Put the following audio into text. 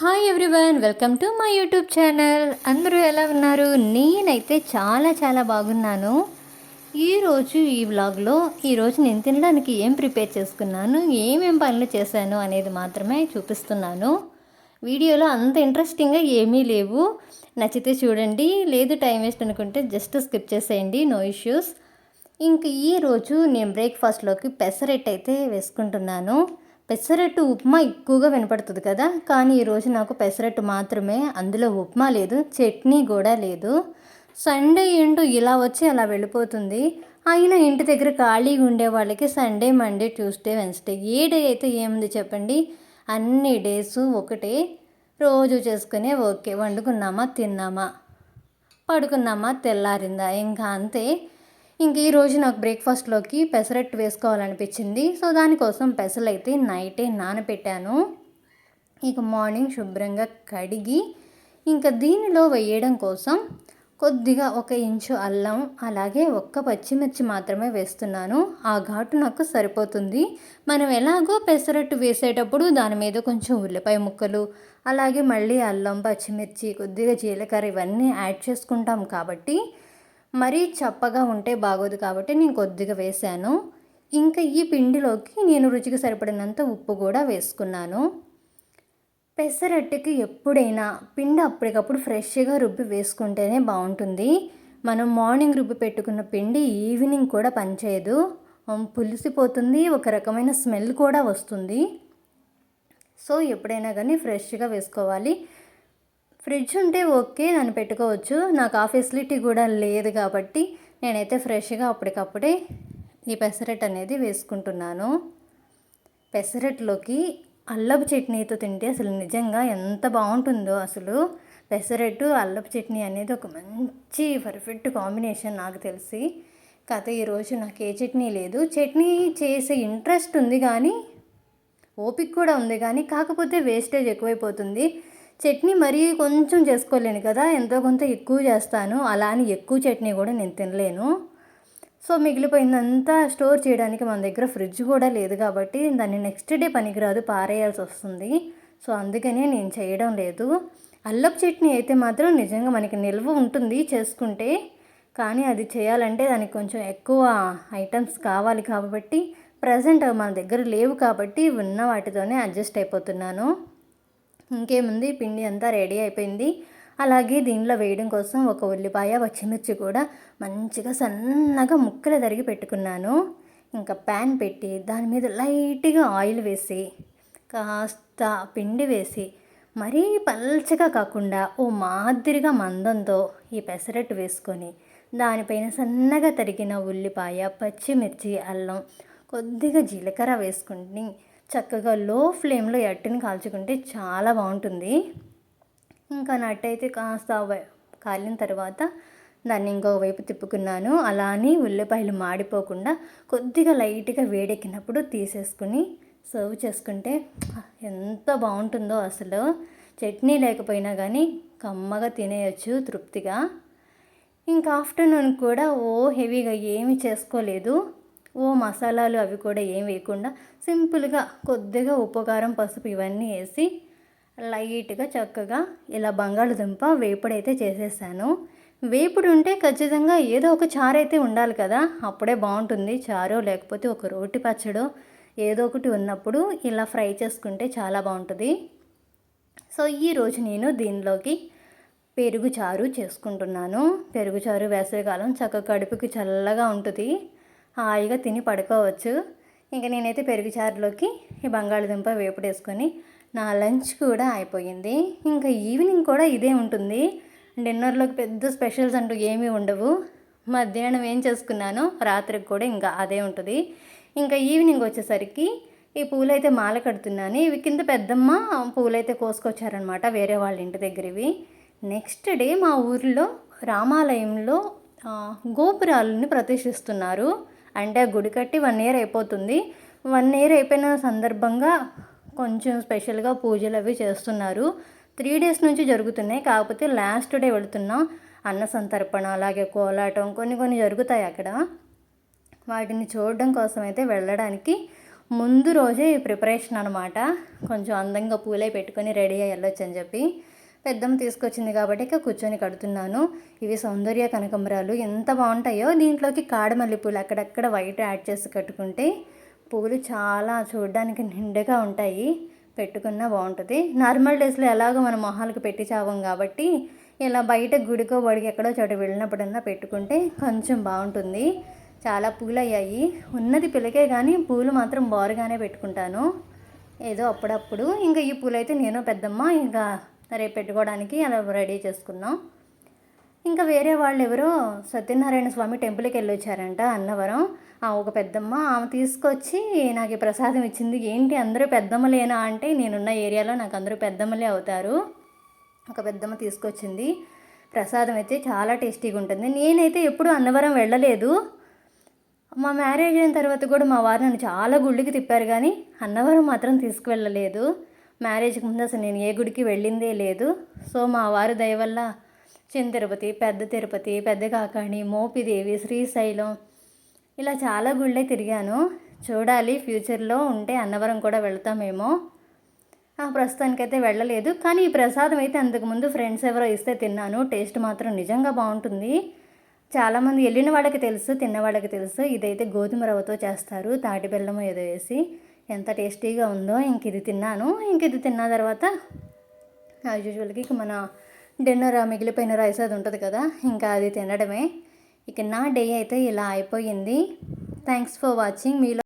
Hi everyone welcome to my YouTube channel అందరూ ఎలా ఉన్నారు? నేనైతే చాలా చాలా బాగున్నాను. ఈరోజు ఈ వ్లాగ్లో ఈరోజు నేను తినడానికి ఏం ప్రిపేర్ చేసుకున్నాను ఏమేం పనులు చేశాను అనేది మాత్రమే చూపిస్తున్నాను. వీడియోలో అంత ఇంట్రెస్టింగ్గా ఏమీ లేవు. నచ్చితే చూడండి లేదు టైం వేస్ట్ అనుకుంటే జస్ట్ స్కిప్ చేసేయండి నో ఇష్యూస్ ఇంక ఈరోజు నేను బ్రేక్ఫాస్ట్లోకి పెసరెట్ అయితే వేసుకుంటున్నాను. పెసరట్టు ఉప్మా ఎక్కువగా వినపడుతుంది కదా. కానీ ఈరోజు నాకు పెసరట్టు మాత్రమే అందులో ఉప్మా లేదు చట్నీ కూడా లేదు. సండే ఏంటో ఇలా వచ్చి అలా వెళ్ళిపోతుంది. అయినా ఇంటి దగ్గర ఖాళీగా ఉండే వాళ్ళకి సండే మండే ట్యూస్డే వెన్స్డే ఏ డే అయితే ఏముంది చెప్పండి? అన్ని డేస్ ఒకటే. రోజు చేసుకునే ఓకే. వండుకున్నామా? తిన్నామా? పడుకున్నామా? తెల్లారిందా? ఇంకా అంతే. ఇంక ఈరోజు నాకు బ్రేక్ఫాస్ట్లోకి పెసరట్టు వేసుకోవాలనిపించింది. సో దానికోసం పెసలైతే నైటే నానబెట్టాను ఇక మార్నింగ్ శుభ్రంగా కడిగి ఇంకా దీనిలో వేయడం కోసం కొద్దిగా ఒక ఇంచు అల్లం అలాగే ఒక్క పచ్చిమిర్చి మాత్రమే వేస్తున్నాను. ఆ ఘాటు నాకు సరిపోతుంది. మనం ఎలాగో పెసరట్టు వేసేటప్పుడు దాని మీద కొంచెం ఉల్లిపాయ ముక్కలు అలాగే మళ్ళీ అల్లం పచ్చిమిర్చి కొద్దిగా జీలకర్ర ఇవన్నీ యాడ్ చేసుకుంటాం కాబట్టి మరీ చప్పగా ఉంటే బాగోదు కాబట్టి నేను కొద్దిగా వేశాను. ఇంకా ఈ పిండిలోకి నేను రుచికి సరిపడినంత ఉప్పు కూడా వేసుకున్నాను. పెసరట్టుకి ఎప్పుడైనా పిండి అప్పటికప్పుడు ఫ్రెష్గా రుబ్బి వేసుకుంటేనే బాగుంటుంది. మనం మార్నింగ్ రుబ్బి పెట్టుకున్న పిండి ఈవినింగ్ కూడా పనిచేయదు. పులిసిపోతుంది ఒక రకమైన స్మెల్ కూడా వస్తుంది. సో ఎప్పుడైనా కానీ ఫ్రెష్గా వేసుకోవాలి. ఫ్రిడ్జ్ ఉంటే ఓకే నన్ను పెట్టుకోవచ్చు. నాకు ఆ ఫెసిలిటీ కూడా లేదు కాబట్టి నేనైతే ఫ్రెష్గా అప్పటికప్పుడే ఈ పెసరెట్ అనేది వేసుకుంటున్నాను. పెసరట్లోకి అల్లపు చట్నీతో తింటే అసలు నిజంగా ఎంత బాగుంటుందో అసలు. పెసరట్టు అల్లపు చట్నీ అనేది ఒక మంచి పర్ఫెక్ట్ కాంబినేషన్ నాకు తెలిసి. కథ ఈరోజు నాకు ఏ చట్నీ లేదు. చట్నీ చేసే ఇంట్రెస్ట్ ఉంది కానీ ఓపిక కూడా ఉంది కానీ కాకపోతే వేస్టేజ్ ఎక్కువైపోతుంది. చట్నీ మరీ కొంచెం చేసుకోలేను కదా ఎంతో కొంత ఎక్కువ చేస్తాను. అలా అని ఎక్కువ చట్నీ కూడా నేను తినలేను. సో మిగిలిపోయిందంతా స్టోర్ చేయడానికి మన దగ్గర ఫ్రిడ్జ్ కూడా లేదు కాబట్టి దాన్ని నెక్స్ట్ డే పనికిరాదు పారేయాల్సి వస్తుంది. సో అందుకనే నేను చేయడం లేదు. అల్లపు చట్నీ అయితే మాత్రం నిజంగా మనకి నిల్వ ఉంటుంది చేసుకుంటే కానీ అది చేయాలంటే దానికి కొంచెం ఎక్కువ ఐటమ్స్ కావాలి కాబట్టి ప్రజెంట్ మన దగ్గర లేవు కాబట్టి ఉన్న వాటితోనే అడ్జస్ట్ అయిపోతున్నాను. ఇంకేముంది? పిండి అంతా రెడీ అయిపోయింది. అలాగే దీనిలో వేయడం కోసం ఒక ఉల్లిపాయ పచ్చిమిర్చి కూడా మంచిగా సన్నగా ముక్కలు తరిగి పెట్టుకున్నాను. ఇంకా ప్యాన్ పెట్టి దాని మీద లైట్గా ఆయిల్ వేసి కాస్త పిండి వేసి మరీ పల్చగా కాకుండా ఓ మాదిరిగా మందంతో ఈ పెసరట్టు వేసుకొని దానిపైన సన్నగా తరిగిన ఉల్లిపాయ పచ్చిమిర్చి అల్లం కొద్దిగా జీలకర్ర వేసుకుని చక్కగా లో ఫ్లేమ్లో ఎట్టుని కాల్చుకుంటే చాలా బాగుంటుంది. ఇంకా నట్టు అయితే కాస్త కాలిన తర్వాత దాన్ని ఇంకో వైపు తిప్పుకున్నాను. అలా అని ఉల్లిపాయలు మాడిపోకుండా కొద్దిగా లైట్గా వేడెక్కినప్పుడు తీసేసుకుని సర్వ్ చేసుకుంటే ఎంత బాగుంటుందో అసలు. చట్నీ లేకపోయినా కానీ కమ్మగా తినేయచ్చు తృప్తిగా. ఇంకా ఆఫ్టర్నూన్ కూడా ఓ హెవీగా ఏమి చేసుకోలేదు. ఓ మసాలాలు అవి కూడా ఏం వేయకుండా సింపుల్గా కొద్దిగా ఉప్పు కారం పసుపు ఇవన్నీ వేసి లైట్గా చక్కగా ఇలా బంగాళదుంప వేపుడైతే చేసేసాను. వేపుడు ఉంటే ఖచ్చితంగా ఏదో ఒక చారు అయితే ఉండాలి కదా అప్పుడే బాగుంటుంది. చారు లేకపోతే ఒక రోటి పచ్చడో ఏదో ఒకటి ఉన్నప్పుడు ఇలా ఫ్రై చేసుకుంటే చాలా బాగుంటుంది. సో ఈరోజు నేను దీనిలోకి పెరుగు చారు చేసుకుంటున్నాను. పెరుగు చారు వేసవికాలం చక్కగా కడుపుకి చల్లగా ఉంటుంది. హాయిగా తిని పడుకోవచ్చు. ఇంకా నేనైతే పెరుగు చారులోకి ఈ బంగాళదుంప వేపుడు వేసుకొని నా లంచ్ కూడా అయిపోయింది. ఇంకా ఈవినింగ్ కూడా ఇదే ఉంటుంది. డిన్నర్లోకి పెద్ద స్పెషల్స్ అంటూ ఏమీ ఉండవు. మధ్యాహ్నం ఏం చేసుకున్నానో రాత్రికి కూడా ఇంకా అదే ఉంటుంది. ఇంకా ఈవినింగ్ వచ్చేసరికి ఈ పూలైతే మాల కడుతున్నాను. ఇవి కింద పెద్దమ్మ పూలైతే కోసుకొచ్చారనమాట వేరే వాళ్ళ ఇంటి దగ్గరవి. నెక్స్ట్ డే మా ఊరిలో రామాలయంలో గోపురాలని ప్రతిష్ఠిస్తున్నారు. అంటే గుడి కట్టి వన్ ఇయర్ అయిపోతుంది. వన్ ఇయర్ అయిపోయిన సందర్భంగా కొంచెం స్పెషల్గా పూజలు అవి చేస్తున్నారు. త్రీ డేస్ నుంచి జరుగుతున్నాయి. కాకపోతే లాస్ట్ డే వెళుతున్నాం. అన్న సంతర్పణ అలాగే కోలాటం కొన్ని కొన్ని జరుగుతాయి అక్కడ. వాటిని చూడడం కోసం అయితే వెళ్ళడానికి ముందు రోజే ప్రిపరేషన్ అనమాట కొంచెం అందంగా పూలే పెట్టుకొని రెడీ అయ్యి వెళ్ళొచ్చు అని చెప్పి. పెద్దమ్మ తీసుకొచ్చింది కాబట్టి ఇక కూర్చొని కడుతున్నాను. ఇవి సౌందర్య కనకంబరాలు ఎంత బాగుంటాయో. దీంట్లోకి కాడమల్లి పూలు అక్కడక్కడ వైట్ యాడ్ చేసి కట్టుకుంటే పూలు చాలా చూడడానికి నిండుగా ఉంటాయి. పెట్టుకున్నా బాగుంటుంది. నార్మల్ డేస్లో ఎలాగో మనం మొహాలకు పెట్టి చావం కాబట్టి ఇలా బయట గుడికో బడికి ఎక్కడో చోట వెళ్ళినప్పుడన్నా పెట్టుకుంటే కొంచెం బాగుంటుంది. చాలా పూలు అయ్యాయి ఉన్నది పిల్లకే కానీ పూలు మాత్రం బోరుగానే పెట్టుకుంటాను. ఏదో అప్పుడప్పుడు. ఇంకా ఈ పూలైతే నేను పెద్దమ్మ ఇంకా రేపు పెట్టుకోవడానికి అలా రెడీ చేసుకున్నాం. ఇంకా వేరే వాళ్ళు ఎవరో సత్యనారాయణ స్వామి టెంపుల్కి వెళ్ళి వచ్చారంట అన్నవరం. ఆ ఒక పెద్దమ్మ ఆమె తీసుకొచ్చి నాకు ఈ ప్రసాదం ఇచ్చింది. ఏంటి అందరూ పెద్దమ్మలేనా? అంటే నేనున్న ఏరియాలో నాకు అందరూ పెద్దమ్మలే అవుతారు. ఒక పెద్దమ్మ తీసుకొచ్చింది. ప్రసాదం అయితే చాలా టేస్టీగా ఉంటుంది. నేనైతే ఎప్పుడూ అన్నవరం వెళ్ళలేదు. మా మ్యారేజ్ అయిన తర్వాత కూడా మా వారు నన్ను చాలా గుళ్ళకి తిప్పారు కానీ అన్నవరం మాత్రం తీసుకువెళ్ళలేదు. మ్యారేజ్కి ముందు అసలు నేను ఏ గుడికి వెళ్ళిందే లేదు. సో మా వారి దయ వల్ల చిన్న తిరుపతి పెద్ద తిరుపతి పెద్ద కాకాణి మోపిదేవి శ్రీశైలం ఇలా చాలా గుళ్ళే తిరిగాను. చూడాలి ఫ్యూచర్లో ఉంటే అన్నవరం కూడా వెళ్తామేమో. ఆ, ప్రస్తుతానికైతే వెళ్ళలేదు. కానీ ఈ ప్రసాదం అయితే అంతకుముందు ఫ్రెండ్స్ ఎవరో ఇస్తే తిన్నాను. టేస్ట్ మాత్రం నిజంగా బాగుంటుంది. చాలామంది వెళ్ళిన వాళ్ళకి తెలుసు తిన్న వాళ్ళకి తెలుసు. ఇదైతే గోధుమ రవ్వతో చేస్తారు తాటి బెల్లం ఏదో వేసి. ఎంత టేస్టీగా ఉందో ఇంక ఇది తిన్నాను. ఇంక ఇది తిన్న తర్వాత యాజ్ యూజువల్గా ఇక మన డిన్నర్ మిగిలిపోయిన రైస్ అది ఉంటుంది కదా ఇంకా అది తినడమే. ఇక నా డే అయితే ఇలా అయిపోయింది. థ్యాంక్స్ ఫర్ వాచింగ్ మీలో